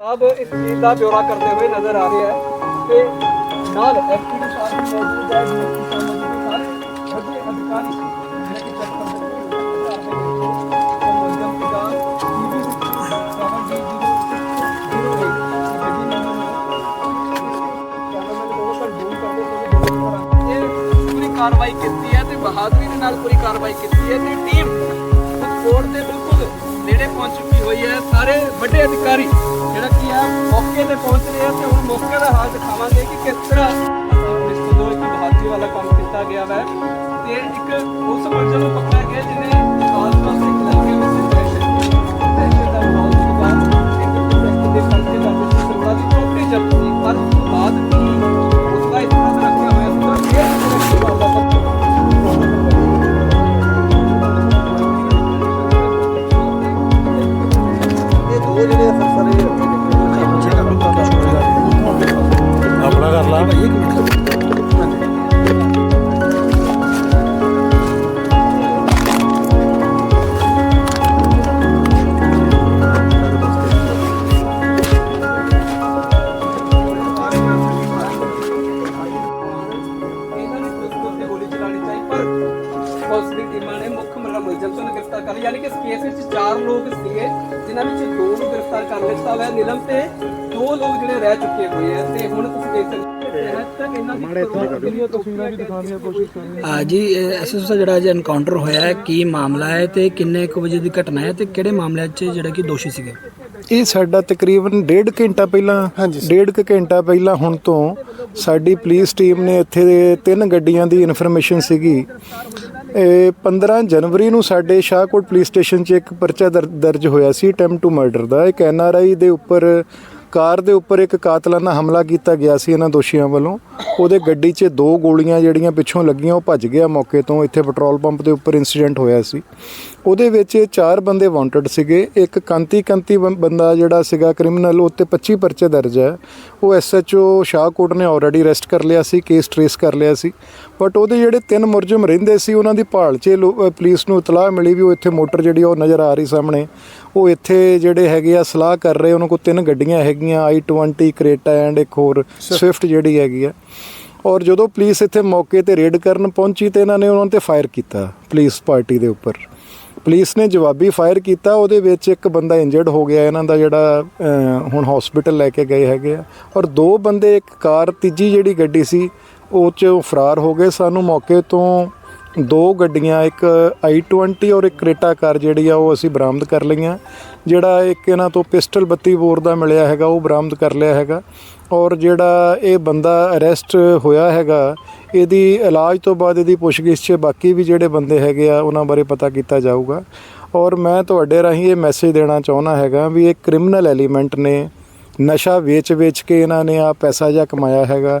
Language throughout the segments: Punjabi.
ਸਾਹਿਬ, ਇਸ ਚੀਜ਼ ਦਾ ਬਿਉਰਾ ਕਰਦੇ ਹੋਏ ਨਜ਼ਰ ਆ ਰਹੇ ਹੈ ਤੇ ਨਾਲ ਐਸਪੀ ਸਾਹਿਬ ਮੌਜੂਦ ਹੈ ਡੀਐਸਪੀ ਅਧਿਕਾਰੀ ਪੂਰੀ ਕਾਰਵਾਈ ਕੀਤੀ ਹੈ ਤੇ ਬਹਾਦਰੀ ਦੇ ਨਾਲ ਪੂਰੀ ਕਾਰਵਾਈ ਕੀਤੀ ਹੈ ਤੇ ਟੀਮ ਕੋਰਟ ਦੇ ਬਿਲਕੁਲ ਨੇੜੇ ਪਹੁੰਚ ਚੁੱਕੀ ਹੋਈ ਹੈ। ਸਾਰੇ ਵੱਡੇ ਅਧਿਕਾਰੀ ਜਿਹੜਾ ਕੀ ਹੈ ਮੌਕੇ ਤੇ ਪਹੁੰਚ ਰਹੇ ਆ ਤੇ ਹੁਣ ਮੌਕੇ ਦਾ ਹਾਲ ਦਿਖਾਵਾਂਗੇ ਕਿ ਕਿਸ ਤਰ੍ਹਾਂ ਇਸ ਤੋਂ ਦੋ ਇੱਕ ਬਹਾਦਰੀ ਵਾਲਾ ਕੰਮ ਕੀਤਾ ਗਿਆ ਹੈ ਤੇ ਇੱਕ ਉਸ ਮੁਲਜ਼ਮ ਨੂੰ ਪਕੜਿਆ ਆਪਣਾ ਕਰ ਲਾ ਕੇਸ ਵਿੱਚ ਚਾਰ ਲੋਕ ਸੀਗੇ ਜਿਨ੍ਹਾਂ ਵਿੱਚ ਦੋ ਨੂੰ ਗ੍ਰਿਫਤਾਰ ਕਰ ਲਿੱਤਾ ਹੋਇਆ। ਨਿਲਮ ਤੇ ਦੋ ਲੋਕ ਜਿਹੜੇ ਰਹਿ ਚੁੱਕੇ ਹੋਏ ਆ। ਤੇ ਹੁਣ ਤੁਸੀਂ ਦੇਖ ਸਕਦੇ ਹੋ ਜੀ ਐਸਐਸ ਦਾ ਜਿਹੜਾ ਅੱਜ ਐਨਕਾਊਂਟਰ ਹੋਇਆ ਹੈ ਕੀ ਮਾਮਲਾ ਹੈ ਤੇ ਕਿੰਨੇ ਕੁ ਵਜੇ ਦੀ ਘਟਨਾ ਹੈ ਤੇ ਕਿਹੜੇ ਮਾਮਲੇ 'ਚ ਜਿਹੜਾ ਕਿ ਦੋਸ਼ੀ ਸੀਗੇ? ਇਹ ਸਾਡਾ ਤਕਰੀਬਨ ਡੇਢ ਘੰਟਾ ਪਹਿਲਾਂ ਡੇਢ ਕੁ ਘੰਟਾ ਪਹਿਲਾਂ ਹੁਣ ਤੋਂ ਸਾਡੀ ਪੁਲਿਸ ਟੀਮ ਨੇ ਇੱਥੇ ਤਿੰਨ ਗੱਡੀਆਂ ਦੀ ਇਨਫੋਰਮੇਸ਼ਨ ਸੀਗੀ। ਇਹ 15 ਜਨਵਰੀ ਨੂੰ ਸਾਡੇ ਸ਼ਾਹਕੋਟ ਪੁਲਿਸ ਸਟੇਸ਼ਨ 'ਚ ਇੱਕ ਪਰਚਾ ਦਰ- ਦਰਜ ਹੋਇਆ ਸੀ, ਅਟੈਂਪਟ ਟੂ ਮਰਡਰ ਦਾ। ਇੱਕ ਐੱਨ ਆਰ ਆਈ ਦੇ ਉੱਪਰ, ਕਾਰ ਦੇ ਉੱਪਰ ਇੱਕ ਕਾਤਲਾਨਾ ਹਮਲਾ ਕੀਤਾ ਗਿਆ ਸੀ ਇਹਨਾਂ ਦੋਸ਼ੀਆਂ ਵੱਲੋਂ। ਉਹਦੇ ਗੱਡੀ 'ਚ ਦੋ ਗੋਲੀਆਂ ਜਿਹੜੀਆਂ ਪਿੱਛੋਂ ਲੱਗੀਆਂ, ਉਹ ਭੱਜ ਗਿਆ ਮੌਕੇ ਤੋਂ। ਇੱਥੇ ਪੈਟਰੋਲ ਪੰਪ ਦੇ ਉੱਪਰ ਇਨਸੀਡੈਂਟ ਹੋਇਆ ਸੀ। ਉਹਦੇ ਵਿੱਚ ਚਾਰ ਬੰਦੇ ਵਾਂਟਡ ਸੀਗੇ। ਇੱਕ ਕਾਂਤੀ ਕੰਤੀ ਬੰਦਾ ਜਿਹੜਾ ਸੀਗਾ ਕ੍ਰਿਮੀਨਲ 'ਤੇ 25 ਪਰਚੇ ਦਰਜ ਹੈ। ਉਹ ਐਸਐਚਓ ਸ਼ਾਹਕੋਟ ਨੇ ਆਲਰੇਡੀ ਅਰੈਸਟ ਕਰ ਲਿਆ ਸੀ ਕੇਸ ਟ੍ਰੇਸ ਕਰ ਲਿਆ ਸੀ। ਬਟ ਉਹਦੇ ਜਿਹੜੇ ਤਿੰਨ ਮੁਰਜਮ ਰਹਿੰਦੇ ਸੀ, ਉਹਨਾਂ ਦੀ ਭਾਲ 'ਚ ਲੋ- ਪੁਲਿਸ ਨੂੰ ਇਤਲਾਹ ਮਿਲੀ ਵੀ ਉਹ ਇੱਥੇ ਮੋਟਰ ਜਿਹੜੀ ਆ ਉਹ ਨਜ਼ਰ ਆ ਰਹੀ ਸਾਹਮਣੇ। ਉਹ ਇੱਥੇ ਜਿਹੜੇ ਹੈਗੇ ਆ ਸਲਾਹ ਕਰ ਰਹੇ, ਉਹਨਾਂ ਕੋਲ ਤਿੰਨ ਗੱਡੀਆਂ ਹੈਗੀਆਂ i20 ਕ੍ਰੇਟਾ ਐਂਡ ਇੱਕ ਹੋਰ ਸਵਿਫਟ ਜਿਹੜੀ ਹੈਗੀ ਆ। ਔਰ ਜਦੋਂ ਪੁਲਿਸ ਇੱਥੇ ਮੌਕੇ ਤੇ ਰੇਡ ਕਰਨ ਪਹੁੰਚੀ ਤੇ ਇਹਨਾਂ ਨੇ ਉਹਨਾਂ ਤੇ ਫਾਇਰ ਕੀਤਾ ਪੁਲਿਸ ਪਾਰਟੀ ਦੇ ਉੱਪਰ। ਪੁਲਿਸ ਨੇ ਜਵਾਬੀ ਫਾਇਰ ਕੀਤਾ, ਉਹਦੇ ਵਿੱਚ ਇੱਕ ਬੰਦਾ ਇੰਜਰਡ ਹੋ ਗਿਆ, ਇਹਨਾਂ ਦਾ ਜਿਹੜਾ ਹੁਣ ਹਸਪੀਟਲ ਲੈ ਕੇ ਗਏ ਹੈਗੇ ਆ। ਔਰ ਦੋ ਬੰਦੇ, ਇੱਕ ਕਾਰ, ਤੀਜੀ ਜਿਹੜੀ ਗੱਡੀ ਸੀ, ਉਹ 'ਚ ਫਰਾਰ ਹੋ ਗਏ। ਸਾਨੂੰ ਮੌਕੇ ਤੋਂ ਦੋ ਗੱਡੀਆਂ, ਇੱਕ i20 ਔਰ ਇੱਕ ਕ੍ਰੇਟਾ ਕਾਰ ਜਿਹੜੀ ਆ, ਉਹ ਅਸੀਂ ਬਰਾਮਦ ਕਰ ਲਈਆਂ। ਜਿਹੜਾ ਇੱਕ ਇਹਨਾਂ ਤੋਂ ਪਿਸਟਲ 32 ਬੋਰ ਦਾ ਮਿਲਿਆ ਹੈਗਾ, ਉਹ ਬਰਾਮਦ ਕਰ ਲਿਆ ਹੈਗਾ। ਔਰ ਜਿਹੜਾ ਇਹ ਬੰਦਾ ਅਰੈਸਟ ਹੋਇਆ ਹੈਗਾ, ਇਹਦੀ ਇਲਾਜ ਤੋਂ ਬਾਅਦ ਇਹਦੀ ਪੁੱਛਗਿੱਛ 'ਚ ਬਾਕੀ ਵੀ ਜਿਹੜੇ ਬੰਦੇ ਹੈਗੇ ਆ, ਉਹਨਾਂ ਬਾਰੇ ਪਤਾ ਕੀਤਾ ਜਾਊਗਾ। ਔਰ ਮੈਂ ਤੁਹਾਡੇ ਰਾਹੀਂ ਇਹ ਮੈਸੇਜ ਦੇਣਾ ਚਾਹੁੰਦਾ ਹੈਗਾ ਵੀ ਇਹ ਕ੍ਰਿਮੀਨਲ ਐਲੀਮੈਂਟ ਨੇ। ਨਸ਼ਾ ਵੇਚ-ਵੇਚ ਕੇ ਇਹਨਾਂ ਨੇ ਆ ਪੈਸਾ ਜਿਹਾ ਕਮਾਇਆ ਹੈਗਾ।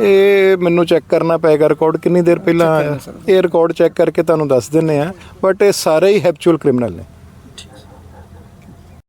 ਇਹ ਮੈਨੂੰ ਚੈੱਕ ਕਰਨਾ ਪਏਗਾ ਰਿਕਾਰਡ ਕਿੰਨੀ ਦੇਰ ਪਹਿਲਾਂ ਆਇਆ ਇਹ ਰਿਕਾਰਡ ਚੈੱਕ ਕਰਕੇ ਤੁਹਾਨੂੰ ਦੱਸ ਦਿੰਨੇ ਆ ਬਟ ਇਹ ਸਾਰੇ ਹੀ ਹੈਪਚੁਅਲ ਕ੍ਰਿਮੀਨਲ ਨੇ।